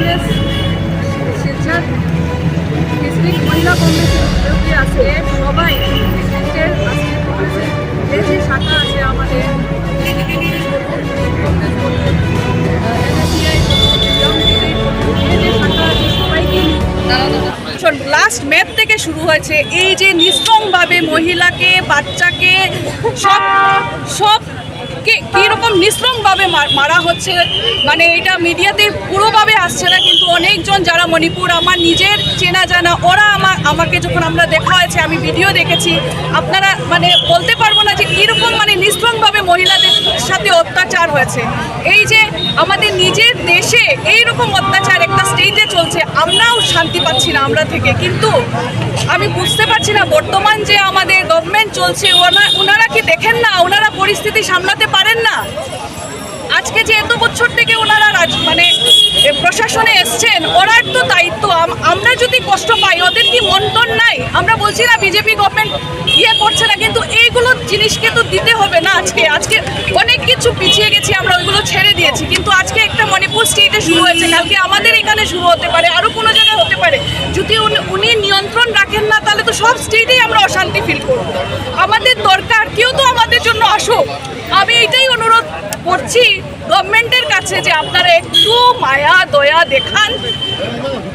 Congress Silchar district মহিলা কংগ্রেসের উদ্যোগে আজকে সবাই ডিস্ট্রিক্টের আজকে কংগ্রেসের শাখা আছে আমাদের লাস্ট ম্যাপ থেকে শুরু হয়েছে। এই যে নিঃসংভাবে মহিলাকে, বাচ্চাকে, সব সব কীরকম নিঃশ্রমভাবে মার- হচ্ছে? মানে এটা মিডিয়াতে পুরোভাবে আসছে না, কিন্তু অনেকজন যারা মণিপুর, আমার নিজের চেনা জানা, ওরা আমার, আমাকে যখন আমরা দেখা হয়েছে, আমি ভিডিও দেখেছি, আপনারা মানে বলতে পারব না যে কীরকম মানে নিঃশ্রমভাবে মহিলাদের সাথে অত্যাচার হয়েছে। এই যে আমাদের নিজের দেশে এই রকম অত্যাচার একটা স্টেজে চলছে, আমরাও শান্তি পাচ্ছি না আমরা থেকে। কিন্তু আমি বুঝতে পারছি না, বর্তমান যে আমাদের গভর্নমেন্ট চলছে, ওনা- ওনারা কি দেখেন না? ওনারা পরিস্থিতি সামলাতে পারেন না? আজকে যে এত বছর থেকে ওনারা রাজ মানে প্রশাসনে এসছেন ওনার তো দায়িত্ব। আম- আমরা যদি কষ্ট পাই, ওদের কি মন্টন নাই? আমরা বলছি না বিজেপি গভর্নমেন্ট ইয়ে করছে না, কিন্তু এইগুলো জিনিসকে তো দিতে হবে না আজকে। আজকে অনেক কিছু পিছিয়ে গেছি আমরা, ওইগুলো ছেড়ে দিয়েছি। মণিপুর স্টেটে শুরু হয়েছে। কালকে আমাদের এখানে শুরু হতে পারে আরও কোনো জায়গায় হতে পারে। যদি উনি- নিয়ন্ত্রণ রাখেন না তাহলে তো সব স্টেটেই আমরা অশান্তি ফিল করব। আমাদের দরকার কেউ তো আমাদের জন্য আসুক। আমি এটাই অনুরোধ করছি গভর্নমেন্টের কাছে যে আপনারা একটু মায়া দয়া দেখান।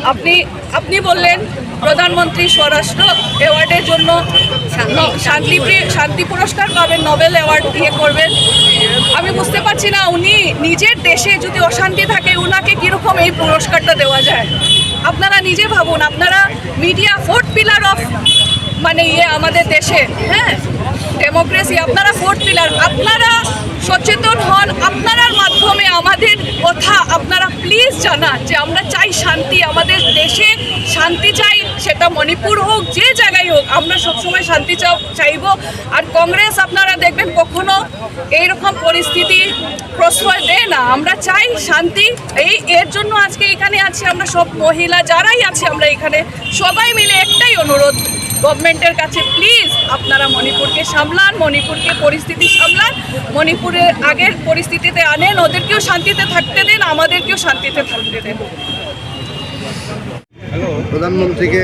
আপনি আপনি বললেন প্রধানমন্ত্রী স্বরাষ্ট্র অ্যাওয়ার্ডের জন্য শান্তি। শান্তি পুরস্কার পাবেন নোবেল অ্যাওয়ার্ড দিয়ে করবেন। আমি বুঝতে নিজের দেশে যদি অশান্তি থাকে ওনাকে কীরকম এই পুরস্কারটা দেওয়া যায়? আপনারা নিজে ভাবুন, আপনারা মিডিয়া ফোর্থ পিলার অফ মানে ইয়ে আমাদের দেশে হ্যাঁ? ডেমোক্রেসি আপনারা ফোর্থ পিলার আপনারা সচেতন হন, আপনারার মাধ্যমে আমাদের কথা, আপনারা প্লিজ জানান যে আমরা চাই শান্তি, আমাদের দেশে শান্তি চাই, সেটা মণিপুর হোক, যে জায়গায় হোক, আমরা সবসময় শান্তি চাইব। আর কংগ্রেস, আপনারা দেখবেন কখনো এইরকম পরিস্থিতি প্রশ্রয় দেয় না। আমরা চাই শান্তি, এই এর জন্য আজকে এখানে আছি আমরা সব মহিলা, যারাই আছে আমরা এখানে, সবাই মিলে একটাই অনুরোধ গভর্নমেন্টের কাছে প্লিজ আপনারা মণিপুরকে সামলান মণিপুরকে পরিস্থিতি সামলান। মণিপুরের আগের পরিস্থিতিতে আনেন ওদেরকেও শান্তিতে থাকতে দেন আমাদেরকেও শান্তিতে থাকতে দেন। প্রধানমন্ত্রীকে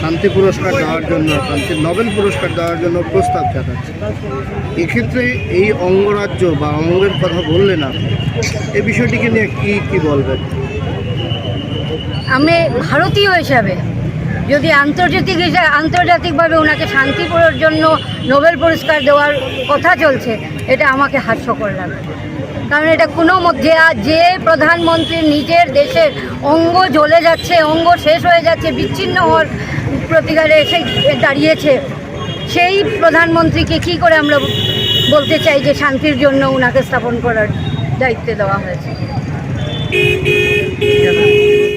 শান্তি পুরস্কার দেওয়ার জন্য শান্তি নোবেল পুরস্কার দেওয়ার জন্য প্রস্তাব চালাচ্ছে এক্ষেত্রে এই অঙ্গরাজ্য বা অঙ্গের কথা বললেন আপনি এই বিষয়টিকে নিয়ে কি কি বলবেন? আমি ভারতীয় হিসাবে যদি আন্তর্জাতিক আন্তর্জাতিকভাবে ওনাকে শান্তি পুরোর জন্য নোবেল পুরস্কার দেওয়ার কথা চলছে, এটা আমাকে হাস্যকর লাগে। কারণ এটা কোনো মধ্যে যে প্রধানমন্ত্রীর নিজের দেশের অঙ্গ জ্বলে যাচ্ছে, অঙ্গ শেষ হয়ে যাচ্ছে, বিচ্ছিন্ন হওয়ার প্রতিকারে এসে দাঁড়িয়েছে, সেই প্রধানমন্ত্রীকে কি করে আমরা বলতে চাই যে শান্তির জন্য ওনাকে স্থাপন করার দায়িত্ব দেওয়া হয়েছে?